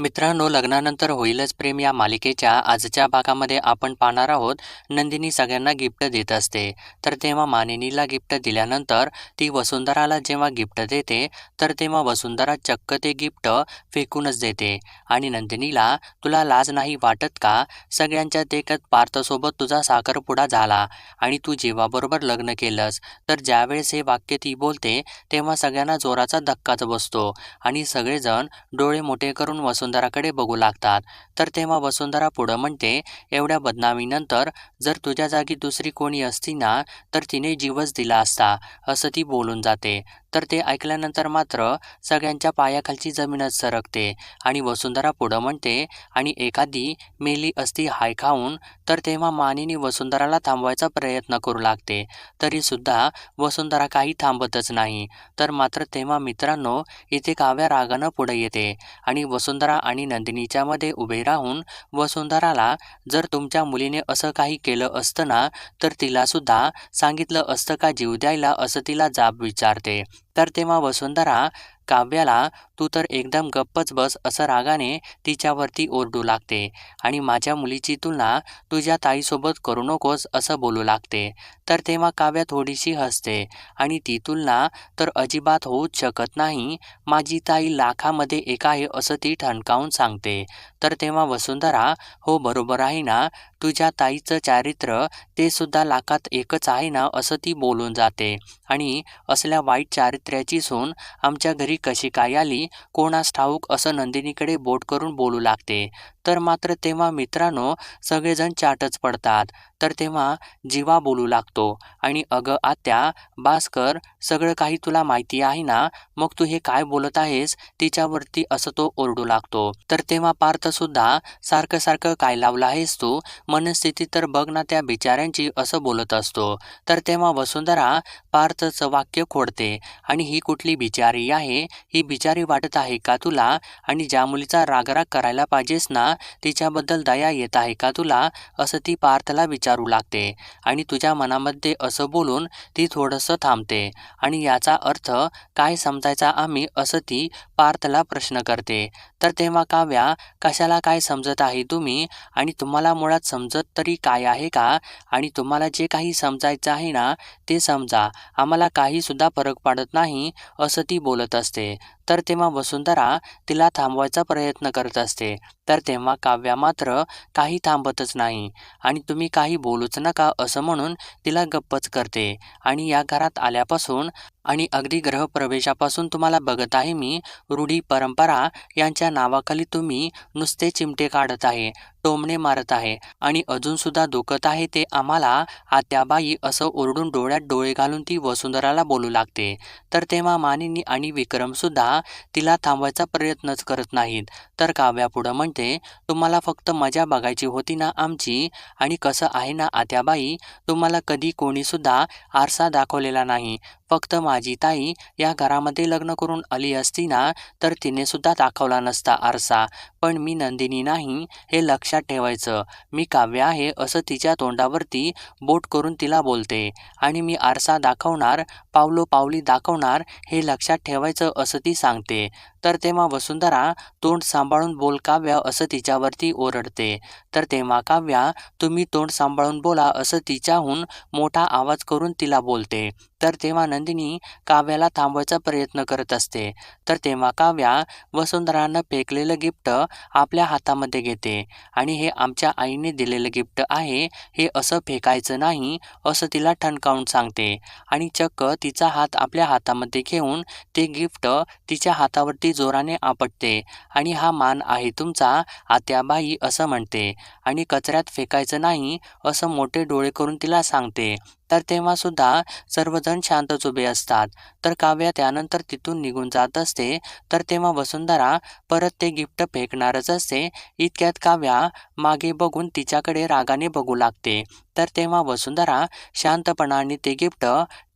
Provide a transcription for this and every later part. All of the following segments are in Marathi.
मित्रांनो लग्नानंतर होईलच प्रेम या मालिकेच्या आजच्या भागामध्ये आपण पाहणार आहोत नंदिनी सगळ्यांना गिफ्ट देत असते. तर तेव्हा मानिनीला गिफ्ट दिल्यानंतर ती वसुंधराला जेव्हा गिफ्ट देते तर तेव्हा वसुंधरा चक्क ते गिफ्ट फेकूनच देते. आणि नंदिनीला तुला लाज नाही वाटत का? सगळ्यांच्या देखत पार्थसोबत तुझा साखरपुडा झाला आणि तू जीवाबरोबर लग्न केलंस तर ज्यावेळेस हे वाक्य ती बोलते तेव्हा सगळ्यांना जोराचा धक्काच बसतो आणि सगळेजण डोळे मोठे करून वसुंधराकडे बघू लागतात. तर तेव्हा वसुंधरा पुढं म्हणते एवढ्या बदनामीनंतर जर तुझ्या जागी दुसरी कोणी असती ना तर तिने जीवच दिला असता असं ती बोलून जाते. तर ते ऐकल्यानंतर मात्र सगळ्यांच्या पायाखालची जमीनच सरकते आणि वसुंधरा पुढं म्हणते आणि एखादी मेली असती हाय खाऊन तर तेव्हा मानिनी वसुंधराला थांबवायचा प्रयत्न करू लागते. तरीसुद्धा वसुंधरा काही थांबतच नाही. तर मात्र तेव्हा मित्रांनो इथे काव्या रागानं पुढे येते आणि वसुंधरा आणि नंदिनीच्या मध्ये उभे राहून वसुंधराला जर तुमच्या मुलीने असं काही केलं असतं ना तर तिलासुद्धा सांगितलं असतं का जीव द्यायला? असं तिला जाब विचारते. तर तेव्हा वसुंधरा काव्याला तू तर एकदम गप्पच बस असं रागाने तिच्यावरती ओरडू लागते आणि माझ्या मुलीची तुलना तुझ्या ताईसोबत करू नकोस असं बोलू लागते. तर तेव्हा काव्या थोडीशी हसते आणि ती तुलना तर अजिबात होऊच शकत नाही. माझी ताई लाखामध्ये एक आहे असं ती ठणकावून सांगते. तर तेव्हा वसुंधरा हो बरोबर आहे ना. तुझ्या ताईचं चारित्र्य ते सुद्धा लाखात एकच आहे ना असं ती बोलून जाते. आणि असल्या वाईट चारित्र्याची सून आमच्या घरी कशी काय आली कोणास ठाऊक असं नंदिनीकडे बोट करून बोलू लागते. तर मात्र तेव्हा मित्रांनो सगळेजण चाटच पडतात. तर तेव्हा जीवा बोलू लागतो. आणि अगं आत्या बास्कर सगळं काही तुला माहिती आहे ना? मग तू हे काय बोलत आहेस? तिच्यावरती असं तो ओरडू लागतो. तर तेव्हा पार्थसुद्धा सारखं सारखं काय लावलं आहेस तू? मनस्थिती तर बघ ना त्या बिचाऱ्यांची असं बोलत असतो. तर तेव्हा वसुंधरा पार्थचं वाक्य खोडते. आणि ही कुठली बिचारी आहे? ही बिचारी वाटत आहे का तुला? आणि ज्या मुलीचा रागराग करायला पाहिजेस ना तिच्याबद्दल दया येत आहे का तुला? असं ती पार्थला विचारू लागते. आणि तुझ्या मनामध्ये असं बोलून ती थोडंसं थांबते. आणि याचा अर्थ काय समजायचा आम्ही असं ती पार्थला प्रश्न करते. तर तेव्हा काव्या कशाला काय समजत आहे तुम्ही? आणि तुम्हाला मुळात समजत तरी काय आहे का? आणि तुम्हाला जे काही समजायचं आहे ना ते समजा. आम्हाला काहीसुद्धा फरक पडत नाही असं ती बोलत असते. तर तेव्हा वसुंधरा तिला थांबवायचा प्रयत्न करत असते. तर तेव्हा काव्या मात्र काही थांबतच नाही. आणि तुम्ही काही बोलूच नका असं म्हणून तिला गप्पच करते. आणि या घरात आल्यापासून आणि अगदी ग्रहप्रवेशापासून तुम्हाला बघत आहे मी रूढी परंपरा यांच्या नावाखाली तुम्ही नुसते चिमटे काढत आहे टोमणे मारत आहे आणि अजूनसुद्धा दुखत आहे ते आम्हाला आत्याबाई असं ओरडून डोळ्यात डोळे घालून ती वसुंधराला बोलू लागते. तर तेव्हा मानिनी आणि विक्रमसुद्धा तिला थांबवायचा प्रयत्नच करत नाहीत. तर काव्यापुढं म्हणते तुम्हाला फक्त मजा बघायची होती ना आमची? आणि कसं आहे ना आत्याबाई? तुम्हाला कधी कोणीसुद्धा आरसा दाखवलेला नाही. फक्त माझी ताई या घरामध्ये लग्न करून आली असती ना तर तिने सुद्धा दाखवला नसता आरसा. पण मी नंदिनी नाही हे लक्षात ठेवायचं. मी काव्य आहे असं तिच्या तोंडावरती बोट करून तिला बोलते. आणि मी आरसा दाखवणार पावलो पावली दाखवणार हे लक्षात ठेवायचं असं ती सांगते. तर तेव्हा वसुंधरा तोंड सांभाळून बोल काव्या असं तिच्यावरती ओरडते. तर तेव्हा काव्या तुम्ही तोंड सांभाळून बोला असं तिच्याहून मोठा आवाज करून तिला बोलते तर तेव्हा नंदिनी काव्याला थांबवायचा प्रयत्न करत असते. तर तेव्हा काव्या वसुंधरानं फेकलेलं गिफ्ट आपल्या हातामध्ये घेते. आणि हे आमच्या आईने दिलेलं गिफ्ट आहे हे असं फेकायचं नाही असं तिला ठणकावून सांगते. आणि चक्क तिचा हात आपल्या हातामध्ये घेऊन ते गिफ्ट तिच्या हातावरती जोराने आपटते आणि हा मान आहे तुमचा आत्याबाई असं म्हणते. आणि कचऱ्यात फेकायचं नाही असं मोठे डोळे करून तिला सांगते. तर तेव्हासुद्धा सर्वजण शांतच उभे असतात. तर काव्या त्यानंतर तिथून निघून जात असते. तर तेव्हा वसुंधरा परत ते गिफ्ट फेकणारच असते. इतक्यात काव्या मागे बघून तिच्याकडे रागाने बघू लागते. तर तेव्हा वसुंधरा शांतपणाने ते गिफ्ट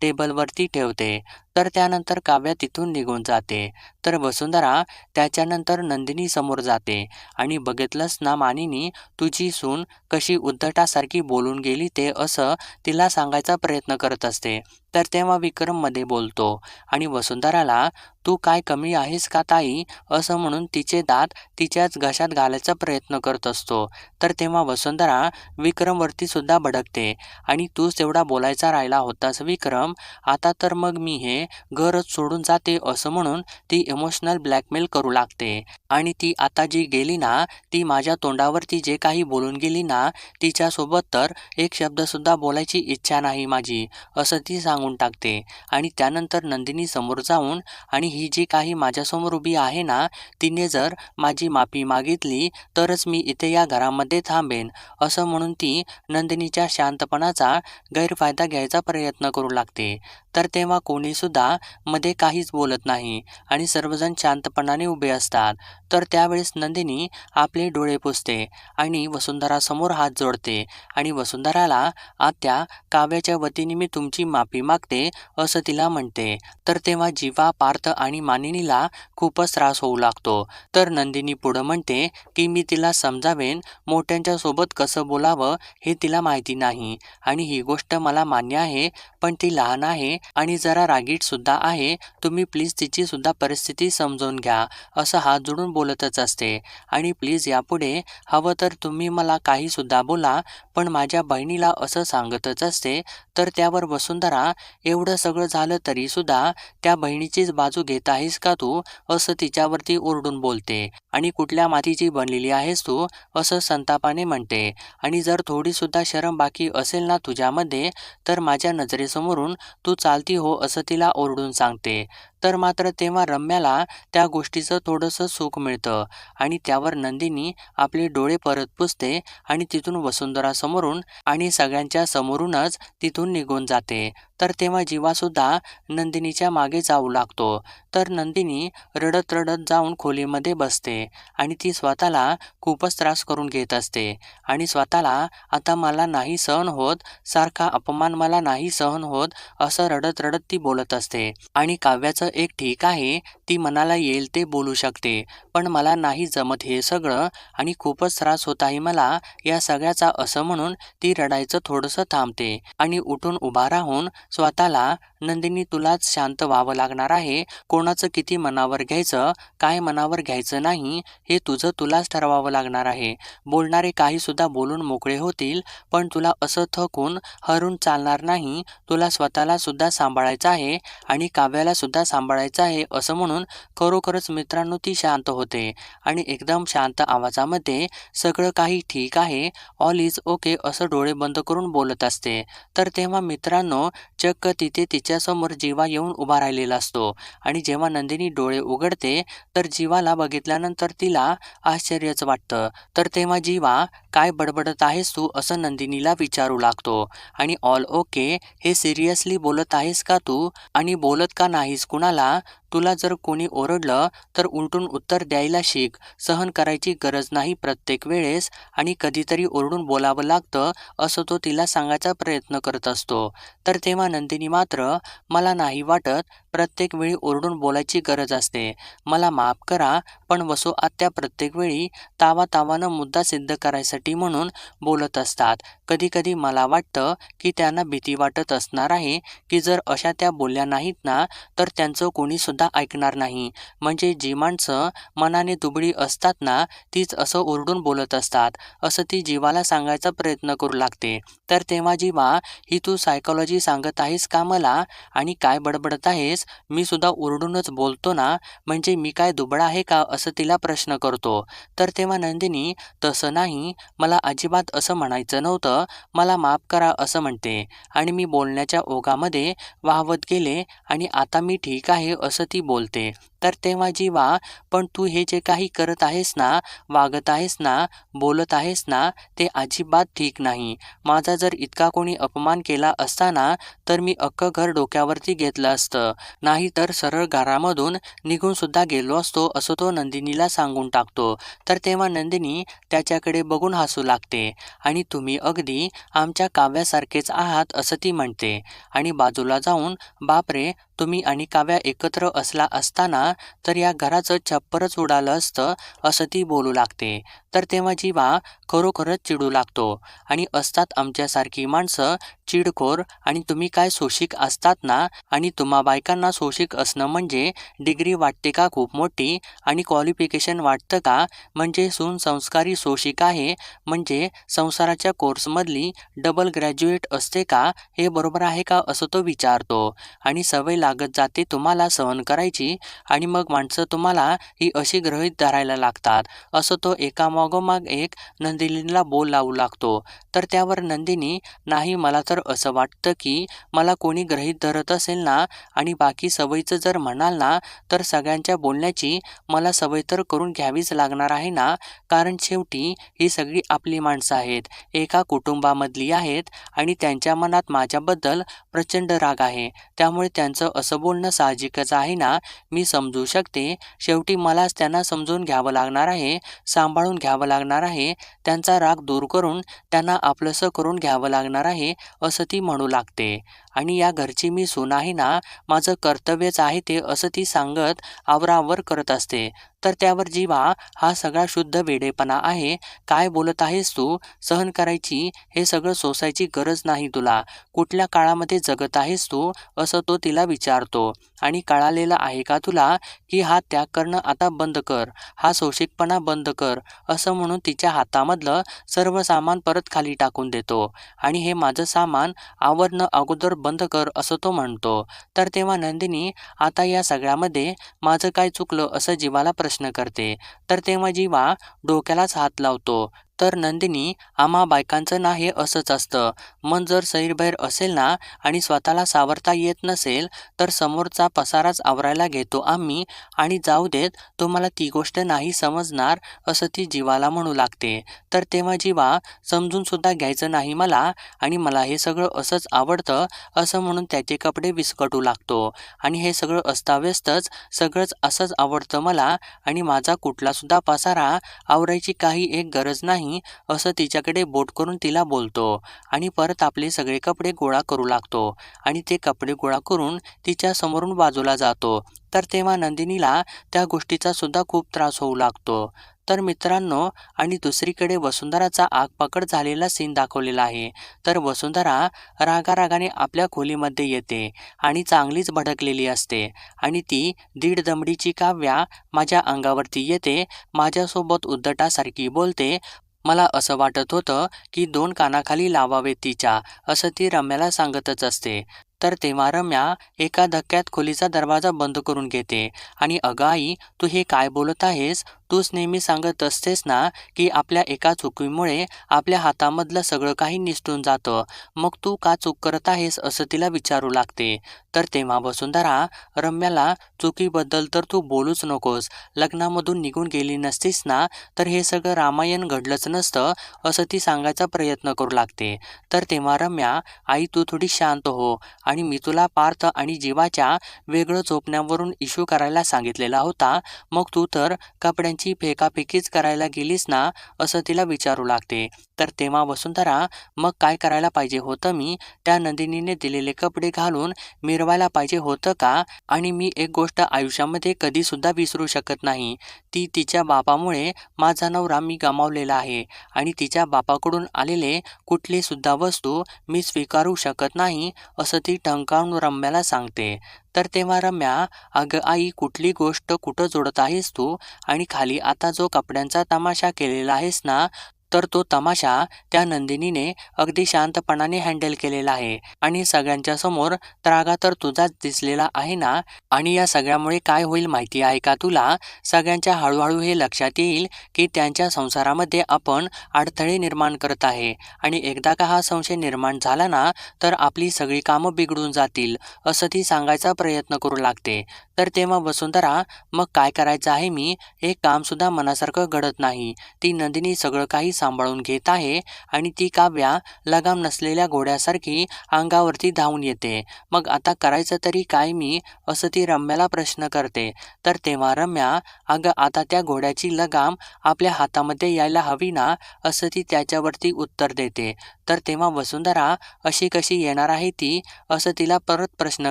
टेबलवरती ठेवते. तर त्यानंतर काव्या तिथून निघून जाते. तर वसुंधरा त्याच्यानंतर नंदिनी समोर जाते आणि बघितलंच ना मानिनी तुझी सून कशी उद्धटासारखी बोलून गेली ते असं तिला सांगायचं प्रयत्न करत असते. तर तेव्हा विक्रममध्ये बोलतो आणि वसुंधराला तू काय कमी आहेस का ताई? असं म्हणून तिचे दात तिच्याच घशात घालायचा प्रयत्न करत असतो. तर तेव्हा वसुंधरा विक्रमवरती सुद्धा भडकते आणि तूच एवढा बोलायचा राहिला होतास विक्रम. आता तर मग मी हे घरच सोडून जाते असं म्हणून ती इमोशनल ब्लॅकमेल करू लागते. आणि ती आता जी गेली ना ती माझ्या तोंडावरती जे काही बोलून गेली ना तिच्यासोबत तर एक शब्दसुद्धा बोलायची इच्छा नाही माझी असं ती सांगून टाकते. आणि त्यानंतर नंदिनी समोर जाऊन आणि ही जी काही माझ्यासमोर उभी आहे ना तिने जर माझी माफी मागितली तरच मी इथे या घरामध्ये थांबेन. असं म्हणून ती नंदिनीच्या शांतपणाचा गैरफायदा घ्यायचा प्रयत्न करू लागते. तर तेव्हा कोणीसुद्धा मध्ये काहीच बोलत नाही आणि सर्वजण शांतपणाने उभे असतात. तर त्यावेळेस नंदिनी आपले डोळे पुसते आणि वसुंधरासमोर हात जोडते आणि वसुंधराला आत्या काव्याच्या वतीने मी तुमची माफी मागते असं तिला म्हणते. तर तेव्हा जीवा पार्थ आणि मानिनीला खूपच त्रास होऊ लागतो. तर नंदिनी पुढं म्हणते की मी तिला समजावेन मोठ्यांच्या सोबत कसं बोलावं हे तिला माहिती नाही. आणि ही गोष्ट मला मान्य आहे पण ती लहान आहे आणि जरा रागीट सुद्धा आहे. तुम्ही प्लीज तिची सुद्धा परिस्थिती समजून घ्या असं हात जोडून बोलतच असते. आणि प्लीज यापुढे हवं तर तुम्ही मला काही सुद्धा बोला पण माझ्या बहिणीला असं सांगतच असते. तर त्यावर वसुंधरा एवढं सगळं झालं तरी सुद्धा त्या बहिणीचीच बाजू घेत आहेस का तू? असं तिच्यावरती ओरडून बोलते. आणि कुठल्या मातीची बनलेली आहेस तू? असं संतापाने म्हणते. आणि जर थोडीसुद्धा शरम बाकी असेल ना तुझ्यामध्ये तर माझ्या नजरेसमोरून तू चालती हो असं तिला ओरडून सांगते. तर मात्र तेव्हा रम्याला त्या गोष्टीचं थोडंसं सुख मिळतं आणि त्यावर नंदिनी आपले डोळे परत पुसते आणि तिथून वसुंधरासमोरून आणि सगळ्यांच्या समोरूनच तिथून निघून जाते. तर तेव्हा जीवासुद्धा नंदिनीच्या मागे जाऊ लागतो. तर नंदिनी रडत रडत जाऊन खोलीमध्ये बसते आणि ती स्वतःला खूपच त्रास करून घेत असते आणि स्वतःला आता मला नाही सहन होत सारखा अपमान मला नाही सहन होत असं रडत रडत ती बोलत असते आणि काव्याचं एक ठीक आहे ती मनाला येईल ते बोलू शकते. पण मला नाही जमत हे सगळं आणि खूपच त्रास होत आहे मला या सगळ्याचा असं म्हणून ती रडायचं थोडंसं थांबते आणि उठून उभा राहून स्वतःला नंदिनी तुलाच शांत व्हावं लागणार आहे. कोणाचं किती मनावर घ्यायचं काय मनावर घ्यायचं नाही हे तुझं तुलाच ठरवावं लागणार आहे. बोलणारे काही सुद्धा बोलून मोकळे होतील पण तुला असं थकून हरून चालणार नाही. तुला स्वतःला सुद्धा सांभाळायचं आहे आणि काव्याला सुद्धा सांभाळायचं आहे असं म्हणून खरोखरच मित्रांनो ती शांत होते. आणि एकदम शांत आवाजामध्ये सगळं काही ठीक आहे ऑल इज ओके असं डोळे बंद करून बोलत असते. तर तेव्हा मित्रांनो चक्क तिथे तिच्या तिच्यासमोर जीवा येऊन उभा राहिलेला असतो. आणि जेव्हा नंदिनी डोळे उघडते तर जीवाला बघितल्यानंतर तिला आश्चर्यच वाटतं. तर तेव्हा जीवा काय बडबडत आहेस तू? असं नंदिनीला विचारू लागतो. आणि ऑल ओके हे सिरियसली बोलत आहेस का तू? आणि बोलत का नाहीस कुणाला? तुला जर कोणी ओरडलं तर उलटून उत्तर द्यायला शिक. सहन करायची गरज नाही प्रत्येक वेळेस आणि कधीतरी ओरडून बोलावं लागतं असं तो तिला सांगायचा प्रयत्न करत असतो. तर तेव्हा नंदिनी मात्र मला नाही वाटत प्रत्येक वेळी ओरडून बोलायची गरज असते. मला माफ करा पण वसो आत्या प्रत्येक वेळी तावा तावानं मुद्दा सिद्ध करायसाठी म्हणून बोलत असतात. कधी कधी मला वाटतं की त्यांना भीती वाटत असणार आहे की जर अशा त्या बोलल्या नाहीत ना तर त्यांचं कोणीसुद्धा ऐकणार नाही. म्हणजे जी माणसं मनाने दुबळी असतात ना तीच असं ओरडून बोलत असतात. असं ती जीवाला सांगायचा प्रयत्न करू लागते. तर तेव्हा जीवा ही तू सायकोलॉजी सांगत आहेस का मला? आणि काय बडबडत आहेस? मी सुद्धा ओरडूनच बोलतो ना म्हणजे मी काय दुबळा आहे का असं तिला प्रश्न करतो. तर तेव्हा नंदिनी तसं नाही मला अजिबात असं म्हणायचं नव्हतं मला माफ करा असं म्हणते. आणि मी बोलण्याच्या ओघामध्ये वाहवत गेले आणि आता मी ठीक आहे असं ती बोलते. तर तेव्हा जीवा पण तू हे जे काही करत आहेस ना वागत आहेस ना बोलत आहेस ना ते अजिबात ठीक नाही. माझा जर इतका कोणी अपमान केला असताना तर मी अख्खं घर डोक्यावरती घेतलं असतं. नाही तर सरळ घरामधून निघून सुद्धा गेलो असतो असं तो नंदिनीला सांगून टाकतो. तर तेव्हा नंदिनी त्याच्याकडे बघून हसू लागते. आणि तुम्ही अगदी आमच्या काव्यासारखेच आहात असं ती म्हणते. आणि बाजूला जाऊन बापरे तुम्ही आणि काव्या एकत्र असला असताना तर या घराचं छप्परच उडालं असतं असं ती बोलू लागते. तर तेव्हा जीवा खरोखरच चिडू लागतो. आणि असतात आमच्यासारखी माणसं चिडखोर आणि तुम्ही काय सोशिक असतात ना? आणि तुम्हा बायकांना सोशिक असणं म्हणजे डिग्री वाटते का खूप मोठी? आणि क्वालिफिकेशन वाटतं का? म्हणजे सुनसंस्कारी सोशिक आहे. म्हणजे संसाराच्या कोर्समधली डबल ग्रॅज्युएट असते का? हे बरोबर आहे का? असं तो विचारतो. आणि सवय लागत जाते तुम्हाला सहन करायची. आणि मग माणसं तुम्हाला ही अशी ग्रहित धरायला लागतात. असं तो एका मागोमाग एक नंदिनीला बोल लावू लागतो. तर त्यावर नंदिनी नाही मला तर तर असं वाटतं की मला कोणी ग्रहीत धरत असेल ना आणि बाकी सवयीचं जर म्हणाल ना तर सगळ्यांच्या बोलण्याची मला सवय तर करून घ्यावीच लागणार आहे ना. कारण शेवटी ही सगळी आपली माणसं आहेत एका कुटुंबामधली आहेत आणि त्यांच्या मनात माझ्याबद्दल प्रचंड राग आहे. त्यामुळे त्यांचं असं बोलणं साहजिकच आहे ना. मी समजू शकते. शेवटी मलाच त्यांना समजून घ्यावं लागणार आहे सांभाळून घ्यावं लागणार आहे. त्यांचा राग दूर करून त्यांना आपलंसं करून घ्यावं लागणार आहे असं ती म्हणू लागते. आणि या घरची मी सुनाही आहे ना माझं कर्तव्यच आहे ते असं ती सांगत आवरावर करत असते. तर त्यावर जीवा हा सगळा शुद्ध वेडेपणा आहे. काय बोलत आहेस तू? सहन करायची? हे सगळं सोसायची गरज नाही तुला. कुठल्या काळामध्ये जगत आहेस तू? असं तो तिला विचारतो. आणि कळालेलं आहे का तुला? की हा त्याग करणं आता बंद कर. हा सोशिकपणा बंद कर. असं म्हणून तिच्या हातामधलं सर्व सामान परत खाली टाकून देतो. आणि हे माझं सामान आवरणं अगोदर बंद कर असं तो म्हणतो. तर तेव्हा नंदिनी आता या सगळ्यामध्ये माझं काय चुकलं असं जीवाला प्रश्न करते. तर तेव्हा जीवा डोक्यालाच हात लावतो. तर नंदिनी आम्हा बायकांचं ना हे असंच असतं. मन जर सैरभैर असेल ना आणि स्वतःला सावरता येत नसेल तर समोरचा पसाराच आवरायला घेतो आम्ही आणि जाऊ देत तुम्हाला ती गोष्ट नाही समजणार असं ती जीवाला म्हणू लागते. तर तेव्हा जीवा समजूनसुद्धा घ्यायचं नाही मला आणि मला हे सगळं असंच आवडतं असं म्हणून त्याचे कपडे विस्कटू लागतो. आणि हे सगळं अस्ताव्यस्तच सगळंच असंच आवडतं मला आणि माझा कुठलासुद्धा पसारा आवरायची काही एक गरज नाही. असं तिच्याकडे बोट करून तिला बोलतो आणि परत आपले सगळे कपडे गोळा करू लागतो आणि ते कपडे गोळा करून तिच्या समोरून बाजूला जातो. तर तेव्हा नंदिनीला त्या गोष्टीचा सुद्धा खूप त्रास होऊ लागतो. तर मित्रांनो आणि दुसरीकडे वसुंधराचा आगपाकड झालेला सीन दाखवलेला आहे. तर वसुंधरा रागारागाने आपल्या खोलीमध्ये येते आणि चांगलीच भडकलेली असते आणि ती दीड दमडीची काव्या माझ्या अंगावरती येते माझ्यासोबत उद्धटासारखी बोलते मला असं वाटत होतं की दोन कानाखाली लावावे तिच्या असं ती रम्याला सांगतच असते. तर तेव्हा रम्या एका धक्क्यात खोलीचा दरवाजा बंद करून घेते. आणि अगं आई तू हे काय बोलत आहेस? तूच नेहमी सांगत असतेस ना की आपल्या एका चुकीमुळे आपल्या हातामधलं सगळं काही निसटून जातं. मग तू का चूक करत आहेस असं तिला विचारू लागते. तर तेव्हा वसुंधरा रम्याला चुकीबद्दल तर तू बोलूच नकोस. लग्नामधून निघून गेली नसतीस ना तर हे सगळं रामायण घडलंच नसतं असं ती सांगायचा प्रयत्न करू लागते. तर तेव्हा रम्या आई तू थोडी शांत हो. आणि मी तुला पार्थ आणि जीवाच्या वेगळं झोपण्यावरून इश्यू करायला सांगितलेला होता. मग तू तर कपड्यांची फेकाफेकीच करायला गेलीस ना असं तिला विचारू लागते. तर तेव्हा वसुंधरा मग काय करायला पाहिजे होतं मी? त्या नंदिनीने दिलेले कपडे घालून मिरवायला पाहिजे होतं का? आणि मी एक गोष्ट आयुष्यामध्ये कधीसुद्धा विसरू शकत नाही. ती तिच्या बापामुळे माझा नवरा मी गमावलेला आहे. आणि तिच्या बापाकडून आलेले कुठली सुद्धा वस्तू मी स्वीकारू शकत नाही असं ती टंकावून रम्याला सांगते. तर तेव्हा रम्या अगं आई कुठली गोष्ट कुठं जोडत आहेस तू? आणि खाली आता जो कपड्यांचा तमाशा केलेला आहेस ना तर तो तमाशा त्या नंदिनीने अगदी शांतपणाने हँडल केलेला आहे. आणि सगळ्यांच्या समोर त्रागा तर तुझाच दिसलेला आहे ना? आणि या सगळ्यामुळे काय होईल माहिती आहे का तुला? सगळ्यांच्या हळूहळू हे लक्षात येईल की त्यांच्या संसारामध्ये आपण अडथळे निर्माण करत आहे. आणि एकदा का हा संशय निर्माण झाला ना तर आपली सगळी कामं बिघडून जातील असं ती सांगायचा प्रयत्न करू लागते. तर तेव्हा वसुंधरा मग काय करायचं आहे मी हे कामसुद्धा मनासारखं घडत नाही. ती नंदिनी सगळं काही सांभाळून घेत आहे आणि ती काव्या लगाम नसलेल्या घोड्यासारखी अंगावरती धावून येते. मग आता करायचं तरी काय मी असं ती रम्याला प्रश्न करते. तर तेव्हा रम्या अगं आता त्या घोड्याची लगाम आपल्या हातामध्ये यायला हवी ना असं ती त्याच्यावरती उत्तर देते. तर तेव्हा वसुंधरा अशी कशी येणार आहे ती असं तिला परत प्रश्न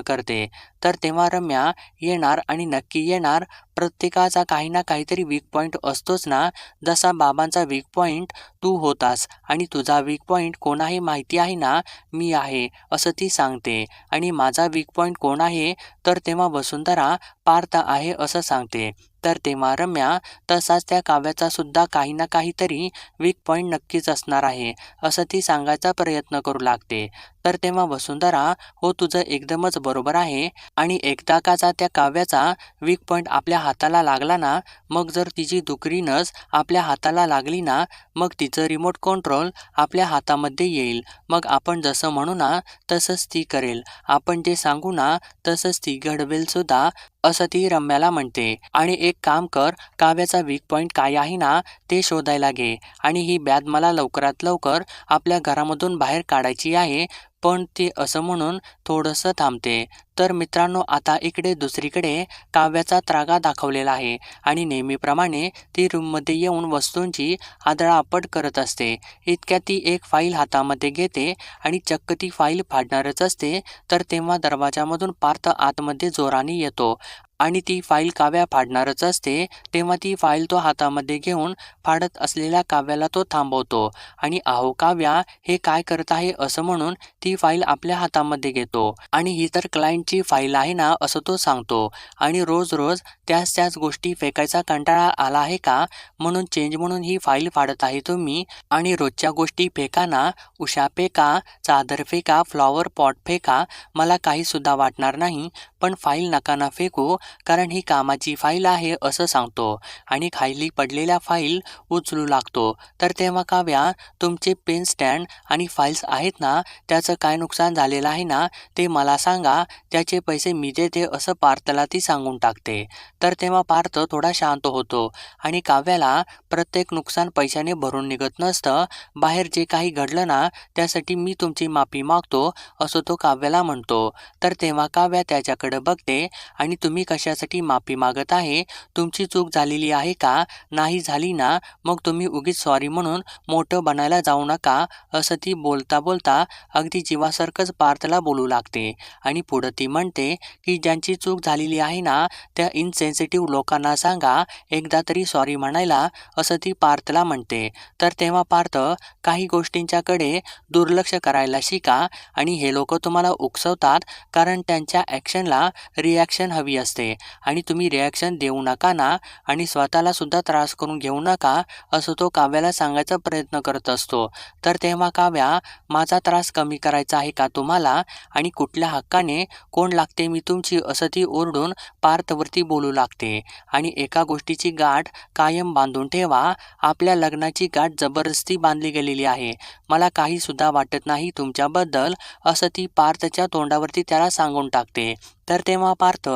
करते. तर तेव्हा रम्या येणार आणि नक्की येणार प्रत्येकाचा काही ना काहीतरी वीक पॉईंट असतोच ना. जसा बाबांचा वीक पॉईंट तू होतास. आणि तुझा वीक पॉईंट कोणाही माहिती आहे ना? मी आहे असं ती सांगते. आणि माझा वीक पॉईंट कोण आहे? तर तेव्हा वसुंधरा पार्थ आहे असं सांगते. तर तेव्हा रम्या तसाच त्या काव्याचा सुद्धा काही ना काहीतरी वीक पॉईंट नक्कीच असणार आहे असं ती सांगायचा प्रयत्न करू लागते. तर तेव्हा वसुंधरा हो तुझं एकदमच बरोबर आहे. आणि एकदा काचा त्या काव्याचा वीक पॉईंट आपल्या हाताला लागला ना मग जर तिची दुकरी नस आपल्या हाताला लागली ना मग तिचं रिमोट कंट्रोल आपल्या हातामध्ये येईल. मग आपण जसं म्हणू ना तसंच ती करेल. आपण जे सांगू ना तसंच ती घडवेल सुद्धा. असं ती रम्याला म्हणते आणि एक काम कर काव्याचा वीक पॉईंट काय आहे ना ते शोधायला घे. आणि ही बॅग मला लवकरात लवकर आपल्या घरामधून बाहेर काढायची आहे पण ती असं म्हणून थोडंसं थांबते. तर मित्रांनो आता इकडे दुसरीकडे काव्याचा त्रागा दाखवलेला आहे. आणि नेहमीप्रमाणे ती रूममध्ये येऊन वस्तूंची आदळापट करत असते. इतक्या ती एक फाईल हातामध्ये घेते आणि चक्क ती फाईल फाडणारच असते तर तेव्हा दरवाजामधून पार्थ आतमध्ये जोराने येतो. आणि ती फाईल काव्या फाडणारच असते तेव्हा ती फाईल तो हातामध्ये घेऊन फाडत असलेल्या काव्याला तो थांबवतो. आणि आहो काव्या हे काय करत आहे? असं म्हणून ती फाईल आपल्या हातामध्ये घेतो. आणि ही तर क्लायंटची फाईल आहे ना असं तो सांगतो. आणि रोज रोज त्याच त्याच गोष्टी फेकायचा कंटाळा आला आहे का? म्हणून चेंज म्हणून ही फाईल फाडत आहे तुम्ही. आणि रोजच्या गोष्टी फेका ना उशा फेका चादर फेका फ्लॉवर पॉट फेका मला काही सुद्धा वाटणार नाही. पण फाईल नका ना फेकू कारण ही कामाची फाईल आहे असं सांगतो. आणि खाली पडलेल्या फाईल उचलू लागतो. तर तेव्हा काव्या तुमचे पेन स्टँड आणि फाईल्स आहेत ना त्याचं काय नुकसान झालेलं आहे ना ते मला सांगा. त्याचे पैसे मी देते असं पार्थला ती सांगून टाकते. तर तेव्हा पार्थ थोडा शांत होतो. आणि काव्याला प्रत्येक नुकसान पैशाने भरून निघत नसतं. बाहेर जे काही घडलं ना त्यासाठी मी तुमची माफी मागतो असं तो काव्याला म्हणतो. तर तेव्हा काव्या त्याच्याकडे बघते आणि तुम्ही कशासाठी माफी मागत आहे? तुमची चूक झालेली आहे का? नाही झाली ना? मग तुम्ही उगीच सॉरी म्हणून मोठं बनायला जाऊ नका असं ती बोलता बोलता अगदी जीवासारखंच पार्थला बोलू लागते. आणि पुढं ती म्हणते की ज्यांची चूक झालेली आहे ना त्या इनसेन्सिटिव्ह लोकांना सांगा एकदा तरी सॉरी म्हणायला असं ती पार्थला म्हणते. तर तेव्हा पार्थ काही गोष्टींच्याकडे दुर्लक्ष करायला शिका. आणि हे लोक तुम्हाला उकसवतात कारण त्यांच्या ॲक्शनला रिॲक्शन हवी असते. आणि तुम्ही रिॲक्शन देऊ नका ना आणि स्वतःला सुद्धा त्रास करून घेऊ नका असं तो काव्याला सांगायचा प्रयत्न करत असतो. तर तेव्हा काव्या माझा त्रास कमी करायचा आहे का तुम्हाला? आणि कुठल्या हक्काने? कोण लागते मी तुमची? असं ती ओरडून पार्थवरती बोलू लागते. आणि एका गोष्टीची गाठ कायम बांधून ठेवा. आपल्या लग्नाची गाठ जबरदस्ती बांधली गेलेली आहे. मला काही सुद्धा वाटत नाही तुमच्याबद्दल असं ती पार्थच्या तोंडावरती त्याला सांगून टाकते. तर तेव्हा पार्थ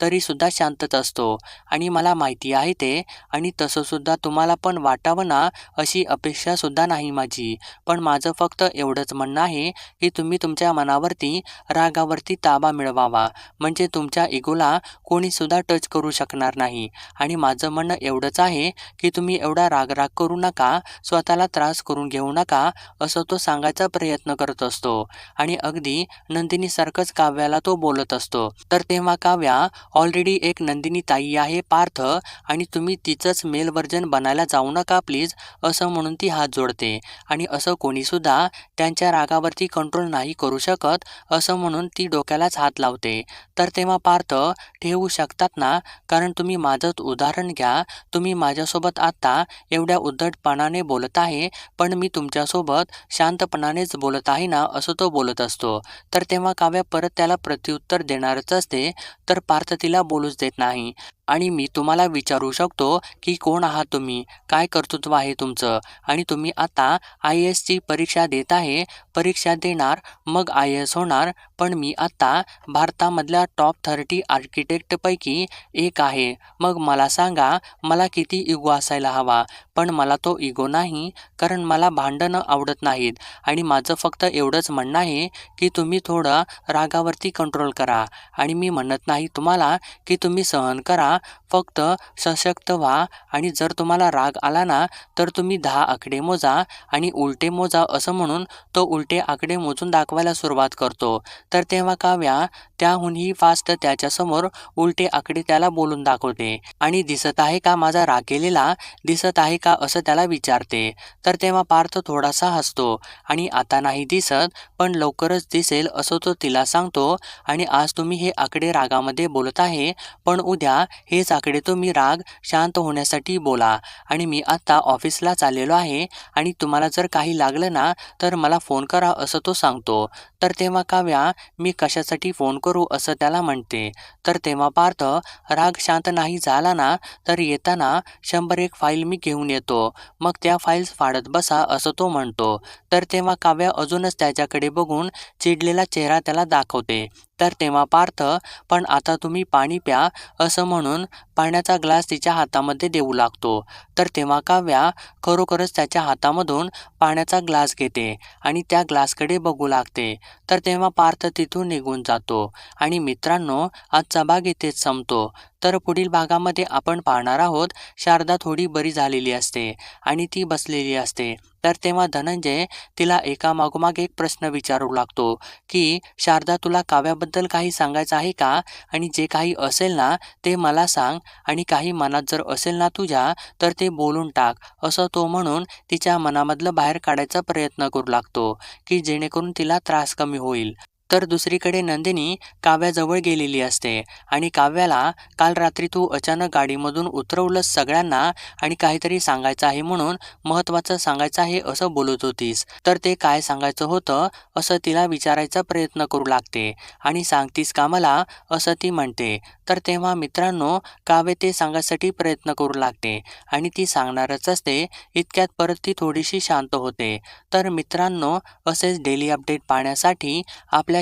तरीसुद्धा शांतच असतो. आणि मला माहिती आहे ते. आणि तसंसुद्धा तुम्हाला पण वाटावं ना अशी अपेक्षासुद्धा नाही माझी. पण माझं फक्त एवढंच म्हणणं आहे की तुम्ही तुमच्या मनावरती रागावरती ताबा मिळवावा. म्हणजे तुमच्या इगोला कोणीसुद्धा टच करू शकणार नाही. आणि माझं म्हणणं एवढंच आहे की तुम्ही एवढा रागराग करू नका स्वतःला त्रास करून घेऊ नका असं तो सांगायचा प्रयत्न करत असतो. आणि अगदी नंदिनीसारखंच काव्याला तो बोलत असतो. तर तेव्हा काव्या ऑलरेडी एक नंदिनी ताई आहे पार्थ आणि तुम्ही तिचंच मेल व्हर्जन बनायला जाऊ नका प्लीज असं म्हणून ती हात जोडते. आणि असं कोणीसुद्धा त्यांच्या रागावरती कंट्रोल नाही करू शकत असं म्हणून ती डोक्यालाच हात लावते. तर तेव्हा पार्थ ठेवू शकतात ना? कारण तुम्ही माझंच उदाहरण घ्या. तुम्ही माझ्यासोबत आत्ता एवढ्या उद्धटपणाने बोलत आहे पण मी तुमच्यासोबत शांतपणानेच बोलत आहे ना? असं तो बोलत असतो. तर तेव्हा काव्या परत त्याला प्रत्युत्तर देणार देणारच असते तर पार्थ तिला बोलूच देत नाही. आणि मी तुम्हाला विचारू शकतो की कोण आहात तुम्ही? काय कर्तृत्व आहे तुमचं? आणि तुम्ही आता आय एसची परीक्षा देत आहे. परीक्षा देणार मग आय एस होणार. पण मी आत्ता भारतामधल्या टॉप थर्टी आर्किटेक्टपैकी एक आहे. मग मला सांगा मला किती इगो असायला हवा? पण मला तो इगो नाही कारण मला भांडणं आवडत नाहीत. आणि माझं फक्त एवढंच म्हणणं आहे की तुम्ही थोडं रागावरती कंट्रोल करा. आणि मी म्हणत नाही तुम्हाला की तुम्ही सहन करा. ना फक्त सशक्त व्हा आणि जर तुम्हाला राग आला ना तर तुम्ही दहा आकडे मोजा आणि उलटे मोजा असं म्हणून तो उलटे आकडे मोजून दाखवायला सुरुवात करतो. तर तेव्हा काव्या त्याहूनही फास्ट त्याच्यासमोर उलटे आकडे त्याला बोलून दाखवते. आणि दिसत आहे का माझा राग गेलेला? दिसत आहे का असं त्याला विचारते. तर तेव्हा पार्थ थोडासा हसतो आणि आता नाही दिसत पण लवकरच दिसेल असं तो तिला सांगतो. आणि आज तुम्ही हे आकडे रागामध्ये बोलत आहे पण उद्या हेच आकडे तुम्ही राग शांत होण्यासाठी बोला. आणि मी आत्ता ऑफिसला चाललेलो आहे आणि तुम्हाला जर काही लागलं ना तर मला फोन करा असं तो सांगतो. तर तेव्हा काव्या मी कशासाठी फोन करू असं त्याला म्हणते. तर तेव्हा पार्थ राग शांत नाही झाला ना तर येताना शंभर एक फाईल मी घेऊन येतो. मग त्या फाईल्स फाडत बसा असं तो म्हणतो. तर तेव्हा काव्या अजूनच त्याच्याकडे बघून चिडलेला चेहरा त्याला दाखवते. तर तेव्हा पार्थ पण आता तुम्ही पाणी प्या असं म्हणून पाण्याचा ग्लास तिच्या हातामध्ये देऊ लागतो. तर तेव्हा काव्या खरोखरच त्याच्या हातामधून पाण्याचा ग्लास घेते आणि त्या ग्लासकडे बघू लागते. तर तेव्हा पार्थ तिथून निघून जातो आणि मित्रांनो आजचा भाग इथेच संपतो. तर पुढील भागामध्ये आपण पाहणार आहोत शारदा थोडी बरी झालेली असते आणि ती बसलेली असते. तर तेव्हा धनंजय तिला एका मागोमाग एक प्रश्न विचारू लागतो की शारदा तुला काव्याबद्दल काही सांगायचं आहे का? आणि जे काही असेल ना ते मला सांग. आणि काही मनात जर असेल ना तुझ्या तर ते बोलून टाक. असं तो म्हणून तिच्या मनामधलं बाहेर काढायचा प्रयत्न करू लागतो की जेणेकरून तिला त्रास कमी होईल. तर दुसरीकडे नंदिनी काव्याजवळ गेलेली असते आणि काव्याला काल रात्री तू अचानक गाडीमधून उतरवलंस सगळ्यांना आणि काहीतरी सांगायचं आहे म्हणून महत्त्वाचं सांगायचं आहे असं बोलत होतीस. तर ते काय सांगायचं होतं असं तिला विचारायचा प्रयत्न करू लागते आणि सांगतीस का मला असं ती म्हणते. तर तेव्हा मित्रांनो काव्य ते सांगायसाठी प्रयत्न करू लागते आणि ती सांगणारच असते. इतक्यात परत ती थोडीशी शांत होते. तर मित्रांनो असेच डेली अपडेट पाहण्यासाठी आपल्या